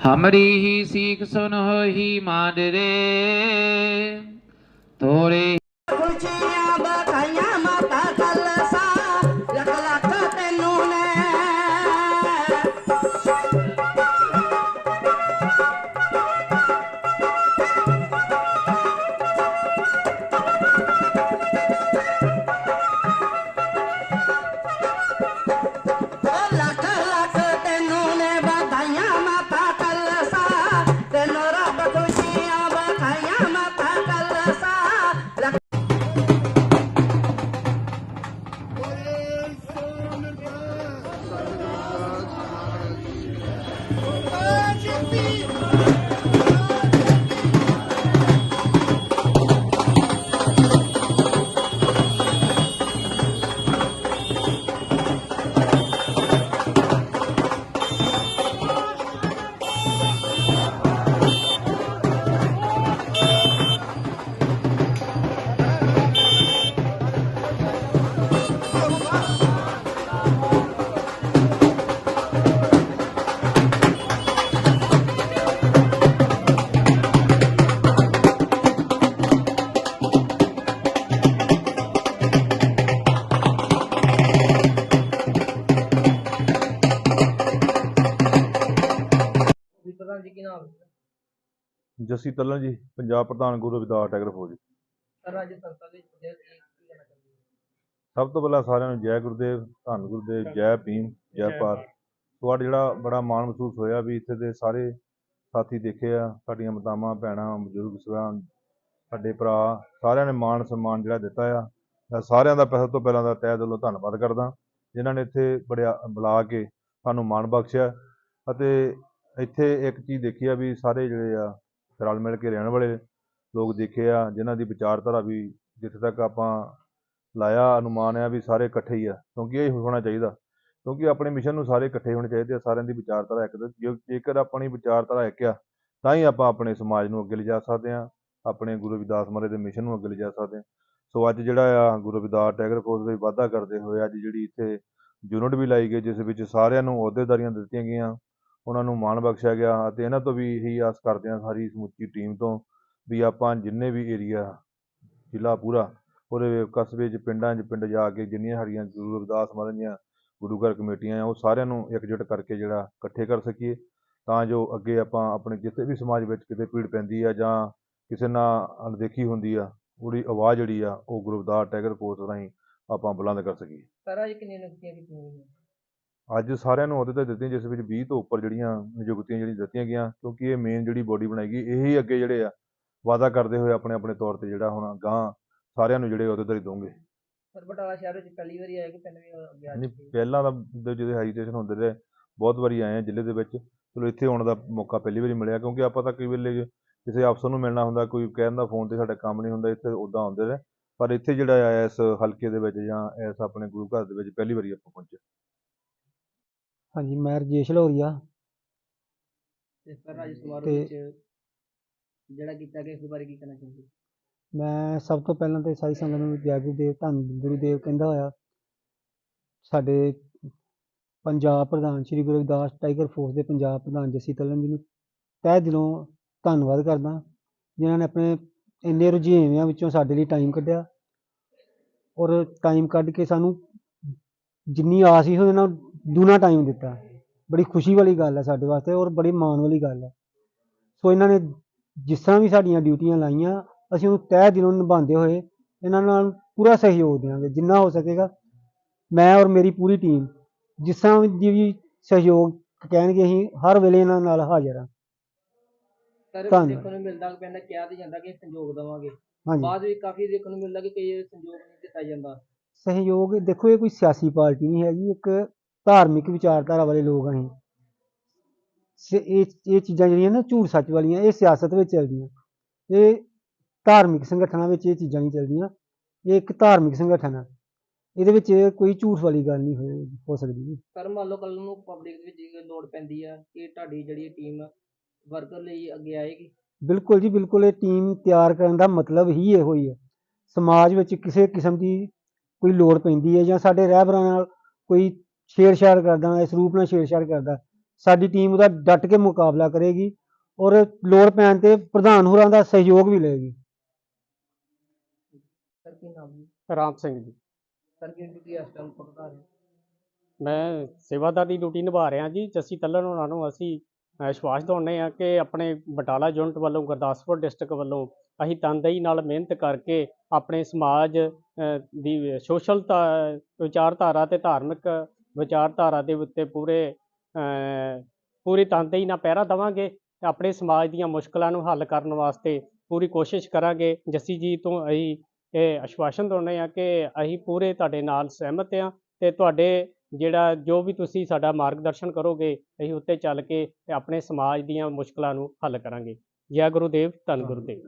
हमरी ही सीख सुन हो ही मान रे तोरे ਵੀ ਪ੍ਰਧਾਨ ਜੀ ਕੀ ਨਾਮ ਹੈ? ਜੱਸੀ ਤੱਲਣ ਜੀ ਪੰਜਾਬ ਪ੍ਰਧਾਨ ਗੁਰੂ ਰਵਿਦਾਸ ਟੈਗਰ ਫੌਜ। ਸਰ ਅੱਜ ਸੰਸਥਾ ਦੇ ਵਿੱਚ ਪੁੱਜੇ ਕੀ ਕੀ ਕਹਿਣਾ ਚਾਹੁੰਦੇ ਹੋ? ਸਭ ਤੋਂ ਪਹਿਲਾਂ ਸਾਰਿਆਂ ਨੂੰ ਜੈ ਗੁਰਦੇਵ ਧੰਨ ਗੁਰਦੇਵ ਜੈ ਭੀਮ ਜੈ ਭਾਰਤ। ਸੋ ਅੱਜ ਜਿਹੜਾ ਬੜਾ ਮਾਣ ਮਹਿਸੂਸ ਹੋਇਆ ਵੀ ਇੱਥੇ ਦੇ ਸਾਰੇ ਸਾਥੀ ਦੇਖੇ ਆ ਸਾਡੀਆਂ ਮਾਤਾਵਾਂ ਭੈਣਾਂ ਬਜ਼ੁਰਗ ਸਭਾ ਸਾਡੇ ਭਰਾ ਸਾਰਿਆਂ ਨੇ ਮਾਣ ਸਨਮਾਨ ਜਿਹੜਾ ਦਿੱਤਾ ਆ। ਮੈਂ ਸਾਰਿਆਂ ਦਾ ਸਭ ਤੋਂ ਪਹਿਲਾਂ ਦਾ ਤਹਿ ਦਿਲੋਂ ਧੰਨਵਾਦ ਕਰਦਾ ਜਿਨ੍ਹਾਂ ਨੇ ਇੱਥੇ ਬੜਿਆ ਬੁਲਾ ਕੇ ਸਾਨੂੰ ਮਾਣ ਬਖਸ਼ਿਆ। ਅਤੇ ਇੱਥੇ ਇੱਕ ਚੀਜ਼ ਦੇਖੀ ਆ ਵੀ ਸਾਰੇ ਜਿਹੜੇ ਆ ਰਲ ਮਿਲ ਕੇ ਰਹਿਣ ਵਾਲੇ ਲੋਕ ਦੇਖੇ ਆ, ਜਿਨ੍ਹਾਂ ਦੀ ਵਿਚਾਰਧਾਰਾ ਵੀ ਜਿੱਥੇ ਤੱਕ ਆਪਾਂ ਲਾਇਆ ਅਨੁਮਾਨ ਆ ਵੀ ਸਾਰੇ ਇਕੱਠੇ ਹੀ ਆ, ਕਿਉਂਕਿ ਇਹ ਹੋਣਾ ਚਾਹੀਦਾ, ਕਿਉਂਕਿ ਆਪਣੇ ਮਿਸ਼ਨ ਨੂੰ ਸਾਰੇ ਇਕੱਠੇ ਹੋਣੇ ਚਾਹੀਦੇ ਆ, ਸਾਰਿਆਂ ਦੀ ਵਿਚਾਰਧਾਰਾ ਇੱਕ, ਜੇ- ਜੇਕਰ ਆਪਣੀ ਵਿਚਾਰਧਾਰਾ ਇੱਕ ਆ, ਤਾਂ ਹੀ ਆਪਾਂ ਆਪਣੇ ਸਮਾਜ ਨੂੰ ਅੱਗੇ ਲਿਜਾ ਸਕਦੇ ਆ, ਆਪਣੇ ਗੁਰੂ ਰਵਿਦਾਸ ਮਹਾਰਾਜ ਦੇ ਮਿਸ਼ਨ ਨੂੰ ਅੱਗੇ ਲਿਜਾ ਸਕਦੇ ਆ। ਸੋ ਅੱਜ ਜਿਹੜਾ ਆ ਗੁਰੂ ਰਵਿਦਾਸ ਟੈਗਰ ਫੋਰਸ ਦੇ ਵਾਅਦਾ ਕਰਦੇ ਹੋਏ ਅੱਜ ਜਿਹੜੀ ਇੱਥੇ ਯੂਨਿਟ ਵੀ ਲਾਈ ਗਈ, ਜਿਸ ਵਿੱਚ ਸਾਰਿਆਂ ਨੂੰ ਅਹੁਦੇਦਾਰੀਆਂ ਦਿੱਤੀਆਂ ਗਈਆਂ ਉਹਨਾਂ ਨੂੰ ਮਾਣ ਬਖਸ਼ਿਆ ਗਿਆ ਅਤੇ ਇਹਨਾਂ ਤੋਂ ਵੀ ਇਹੀ ਆਸ ਕਰਦੇ ਹਾਂ ਸਾਰੀ ਸਮੁੱਚੀ ਟੀਮ ਤੋਂ ਵੀ ਆਪਾਂ ਜਿੰਨੇ ਵੀ ਏਰੀਆ ਜ਼ਿਲ੍ਹਾ ਪੂਰਾ ਉਹਦੇ ਕਸਬੇ 'ਚ, ਪਿੰਡਾਂ 'ਚ, ਪਿੰਡ ਜਾ ਕੇ ਜਿੰਨੀਆਂ ਸਾਡੀਆਂ ਗੁਰੂ ਰਵਿਦਾਸ ਮਹਾਰਾਜ ਦੀਆਂ ਗੁਰੂ ਘਰ ਕਮੇਟੀਆਂ ਆ, ਉਹ ਸਾਰਿਆਂ ਨੂੰ ਇਕਜੁੱਟ ਕਰਕੇ ਜਿਹੜਾ ਇਕੱਠੇ ਕਰ ਸਕੀਏ ਤਾਂ ਜੋ ਅੱਗੇ ਆਪਾਂ ਆਪਣੇ ਜਿੱਥੇ ਵੀ ਸਮਾਜ ਵਿੱਚ ਕਿਤੇ ਭੀੜ ਪੈਂਦੀ ਆ ਜਾਂ ਕਿਸੇ ਨਾਲ ਅਣਦੇਖੀ ਹੁੰਦੀ ਆ, ਉਹਦੀ ਆਵਾਜ਼ ਜਿਹੜੀ ਆ ਉਹ ਗੁਰੂ ਰਵਿਦਾਸ ਟੈਗਰ ਫੋਰਸ ਰਾਹੀਂ ਆਪਾਂ ਬੁਲੰਦ ਕਰ ਸਕੀਏ। ਸਰ ਅੱਜ ਕਿੰਨੀਆਂ ਨਿਯੁਕਤੀਆਂ ਕੀਤੀਆਂ ਗਈਆਂ? ਅੱਜ ਸਾਰਿਆਂ ਨੂੰ ਅਹੁਦੇ ਤੇ ਦਿੱਤੀਆਂ ਜਿਸ ਵਿੱਚ 20 ਤੋਂ ਉੱਪਰ ਜਿਹੜੀਆਂ ਨਿਯੁਕਤੀਆਂ ਜਿਹੜੀਆਂ ਦਿੱਤੀਆਂ ਗਈਆਂ ਕਿਉਂਕਿ ਇਹ ਮੇਨ ਜਿਹੜੀ ਬੋਡੀ ਬਣਾਈ ਗਈ ਇਹੀ ਅੱਗੇ ਜਿਹੜੇ ਆ ਵਾਅਦਾ ਕਰਦੇ ਹੋਏ ਆਪਣੇ ਆਪਣੇ ਤੌਰ ਤੇ ਜਿਹੜਾ ਹੁਣ ਗਾਂ ਸਾਰਿਆਂ ਨੂੰ ਜਿਹੜੇ ਅਹੁਦੇਦਾਰੀ ਦੋਗੇ ਸਰ ਬਟਾਲਾ ਸ਼ਹਿਰ ਵਿੱਚ ਪਹਿਲੀ ਵਾਰੀ ਆਏ ਕਿ ਤਿੰਨ ਵੀ ਅੱਗੇ ਆ ਨਹੀਂ ਪਹਿਲਾਂ ਤਾਂ ਜਿਹੜੇ ਹਾਈਟੇਸ਼ਨ ਹੁੰਦੇ ਰਹੇ ਬਹੁਤ ਵਾਰੀ ਆਏ ਆ ਜ਼ਿਲ੍ਹੇ ਦੇ ਵਿੱਚ। ਚਲੋ ਇੱਥੇ ਆਉਣ ਦਾ ਮੌਕਾ ਪਹਿਲੀ ਵਾਰੀ ਮਿਲਿਆ ਕਿਉਂਕਿ ਆਪਾਂ ਤਾਂ ਕਈ ਵੇਲੇ ਕਿਸੇ ਅਫਸਰ ਨੂੰ ਮਿਲਣਾ ਹੁੰਦਾ ਕੋਈ ਕਹਿਣ ਦਾ ਫੋਨ ਤੇ ਸਾਡਾ ਕੰਮ ਨਹੀਂ ਹੁੰਦਾ ਇੱਥੇ ਉਦਾਂ ਆਉਂਦੇ ਰਹੇ। ਪਰ ਇੱਥੇ ਜਿਹੜਾ ਆ ਇਸ ਹਲਕੇ ਦੇ ਵਿੱਚ ਜਾਂ ਇਸ ਆਪਣੇ ਗੁਰੂ ਘਰ ਦੇ ਵਿੱਚ ਪਹਿਲੀ ਵਾਰੀ ਆਪਾਂ ਪਹੁੰਚੇ। ਹਾਂਜੀ ਮੈਂ ਰਜੇਸ਼ ਲੋਰੀਆ ਤੇ ਸਰ ਅੱਜ ਸਮਾਰੋਹ ਤੇ- ਵਿੱਚ ਜਿਹੜਾ ਕੀਤਾ ਗਿਆ ਇਸ ਬਾਰੇ ਕੀ ਕਹਿਣਾ ਚਾਹੁੰਦੇ? ਮੈਂ ਸਭ ਤੋਂ ਪਹਿਲਾਂ ਤੇ ਸਾਰੀ ਸੰਗਤ ਨੂੰ ਜੈ ਗੁਰਦੇਵ ਧੰਨ ਗੁਰੂਦੇਵ ਕਹਿੰਦਾ ਹੋਇਆ ਸਾਡੇ ਪੰਜਾਬ ਪ੍ਰਧਾਨ ਸ਼੍ਰੀ ਗੁਰੂ ਰਵਿਦਾਸ ਟਾਈਗਰ ਫੋਰਸ ਦੇ ਪੰਜਾਬ ਪ੍ਰਧਾਨ ਜੱਸੀ ਤਲਨ ਜੀ ਨੂੰ ਤਹਿ ਦਿਲੋਂ ਧੰਨਵਾਦ ਕਰਦਾ ਜਿਨ੍ਹਾਂ ਨੇ ਆਪਣੇ ਇੰਨੇ ਰੁਝੇਵਿਆਂ ਵਿੱਚੋਂ ਸਾਡੇ ਲਈ ਟਾਈਮ ਕੱਢਿਆ ਔਰ ਟਾਈਮ ਕੱਢ ਕੇ ਸਾਨੂੰ ਜਿੰਨੀ ਆਸ ਸੀ ਉਹਨਾਂ ਦੂਣਾ ਟਾਈਮ ਦਿੱਤਾ। ਬੜੀ ਖੁਸ਼ੀ ਵਾਲੀ ਗੱਲ ਹੈ ਸਾਡੇ ਵਾਸਤੇ ਔਰ ਬੜੀ ਮਾਣ ਵਾਲੀ ਗੱਲ ਹੈ। ਸੋ ਇਹਨਾਂ ਨੇ ਜਿਸ ਤਰ੍ਹਾਂ ਵੀ ਸਾਡੀਆਂ ਡਿਊਟੀਆਂ ਲਾਈਆਂ ਅਸੀਂ ਉਹਨੂੰ ਤਹਿ ਦਿਲੋਂ ਨਿਭਾਉਂਦੇ ਹੋਏ ਇਹਨਾਂ ਨਾਲ ਪੂਰਾ ਸਹਿਯੋਗ ਦੇਵਾਂਗੇ ਜਿੰਨਾ ਹੋ ਸਕੇਗਾ ਮੈਂ ਔਰ ਮੇਰੀ ਪੂਰੀ ਟੀਮ ਜਿਸ ਤਰ੍ਹਾਂ ਦੀ ਵੀ ਸਹਿਯੋਗ ਕਹਿਣਗੇ ਅਸੀਂ ਹਰ ਵੇਲੇ ਇਹਨਾਂ ਨਾਲ ਹਾਜ਼ਰ ਹਾਂ। ਸਰ ਧੰਨਵਾਦ। ਦੇਖਣ ਨੂੰ ਮਿਲਦਾ ਕਿ ਪਿੰਡ ਕਿਹਾ ਤੇ ਜਾਂਦਾ ਕਿ ਸੰਯੋਗ ਦੇਵਾਂਗੇ। ਹਾਂਜੀ। ਬਾਅਦ ਵਿੱਚ ਕਾਫੀ ਦੇਖਣ ਨੂੰ ਮਿਲਦਾ ਕਿ ਕਈ ਸੰਯੋਗ ਨਹੀਂ ਦਿੱਤਾ ਜਾਂਦਾ। ਸਹਿਯੋਗ ਦੇਖੋ ਇਹ ਕੋਈ ਸਿਆਸੀ ਪਾਰਟੀ ਨਹੀਂ ਹੈਗੀ ਇੱਕ ਧਾਰਮਿਕ ਵਿਚਾਰਧਾਰਾ ਵਾਲੇ ਲੋਕ ਅਸੀਂ। ਸ- ਇਹ ਇਹ ਚੀਜ਼ਾਂ ਜਿਹੜੀਆਂ ਨਾ ਝੂਠ ਸੱਚ ਵਾਲੀਆਂ ਇਹ ਸਿਆਸਤ ਵਿੱਚ ਚੱਲਦੀਆਂ। ਇਹ ਧਾਰਮਿਕ ਸੰਗਠਨਾਂ ਵਿੱਚ ਇਹ ਚੀਜ਼ਾਂ ਨਹੀਂ ਚੱਲਦੀਆਂ। ਇਹ ਇੱਕ ਧਾਰਮਿਕ ਸੰਗਠਨ ਹੈ ਇਹਦੇ ਵਿੱਚ ਕੋਈ ਝੂਠ ਵਾਲੀ ਗੱਲ ਨਹੀਂ ਹੋ ਹੋ ਸਕਦੀ ਜੀ। ਸਰ ਮੰਨ ਲਓ ਕੱਲ ਨੂੰ ਪਬਲਿਕ ਦੇ ਵਿੱਚ ਲੋੜ ਪੈਂਦੀ ਆ ਕਿ ਤੁਹਾਡੀ ਜਿਹੜੀ ਟੀਮ ਵਰਕਰ ਲਈ ਅੱਗੇ ਆਏਗੀ। ਬਿਲਕੁਲ ਜੀ ਬਿਲਕੁਲ ਇਹ ਟੀਮ ਤਿਆਰ ਕਰਨ ਦਾ ਮਤਲਬ ਹੀ ਇਹੋ ਹੀ ਹੈ ਸਮਾਜ ਵਿੱਚ ਕਿਸੇ ਕਿਸਮ ਦੀ ਕੋਈ ਲੋੜ ਪੈਂਦੀ ਹੈ ਜਾਂ ਸਾਡੇ ਰਹਿਬਰਾਂ ਨਾਲ ਕੋਈ ਛੇੜਛਾੜ ਕਰਦਾ ਇਸ ਰੂਪ ਨਾਲ ਛੇੜਛਾੜ ਕਰਦਾ। ਸਾਡੀ ਟੀਮ ਉਹਦਾ ਡਟ ਕੇ ਮੁਕਾਬਲਾ ਕਰੇਗੀ ਔਰ ਲੋੜ ਪੈਣ ਤੇ ਪ੍ਰਧਾਨ ਹੋਰਾਂ ਦਾ ਸਹਿਯੋਗ ਵੀ ਲਏਗੀ। ਸਰ ਕੀ ਨਾਮ ਜੀ? ਰਾਮ ਸਿੰਘ ਜੀ। ਸਰ ਕੀ ਡਿਊਟੀ ਇਸ ਟਾਈਮ ਪਕੜਾ ਰਹੇ ਮੈਂ ਸੇਵਾਦਾਰ ਦੀ ਡਿਊਟੀ ਨਿਭਾ ਰਿਹਾ ਜੀ। ਜੱਸੀ ਤੱਲਣ ਉਹਨਾਂ ਨੂੰ ਅਸੀਂ ਵਿਸ਼ਵਾਸ ਦਿਵਾਉਂਦੇ ਹਾਂ ਕਿ ਆਪਣੇ ਬਟਾਲਾ ਯੂਨਿਟ ਵੱਲੋਂ ਗੁਰਦਾਸਪੁਰ ਡਿਸਟ੍ਰਿਕਟ ਵੱਲੋਂ ਅਸੀਂ ਤਨਦੇਹੀ ਨਾਲ ਮਿਹਨਤ ਕਰਕੇ ਆਪਣੇ ਸਮਾਜ ਦੀ ਸੋਸ਼ਲ ਵਿਚਾਰਧਾਰਾ ਤੇ ਧਾਰਮਿਕ ਵਿਚਾਰਧਾਰਾ ਦੇ ਉੱਤੇ ਪੂਰੇ ਪੂਰੀ ਤਨਦੇਹੀ ਨਾਲ ਪਹਿਰਾ ਦੇਵਾਂਗੇ ਤੇ ਆਪਣੇ ਸਮਾਜ ਦੀਆਂ ਮੁਸ਼ਕਲਾਂ ਨੂੰ ਹੱਲ ਕਰਨ ਵਾਸਤੇ ਪੂਰੀ ਕੋਸ਼ਿਸ਼ ਕਰਾਂਗੇ। ਜੱਸੀ ਜੀ, ਤੋਂ ਅਸੀਂ ਇਹ ਆਸ਼ਵਾਸਨ ਦਿੰਦੇ ਹਾਂ ਕਿ ਅਸੀਂ ਪੂਰੇ ਤੁਹਾਡੇ ਨਾਲ ਸਹਿਮਤ ਹਾਂ ਤੇ ਤੁਹਾਡੇ ਜਿਹੜਾ ਜੋ ਵੀ ਤੁਸੀਂ ਸਾਡਾ ਮਾਰਗਦਰਸ਼ਨ ਕਰੋਗੇ ਅਸੀਂ ਉੱਤੇ ਚੱਲ ਕੇ ਤੇ ਆਪਣੇ ਸਮਾਜ ਦੀਆਂ ਮੁਸ਼ਕਲਾਂ ਨੂੰ ਹੱਲ ਕਰਾਂਗੇ। ਜੈ ਗੁਰੂਦੇਵ, ਧੰਨ ਗੁਰੂਦੇਵ।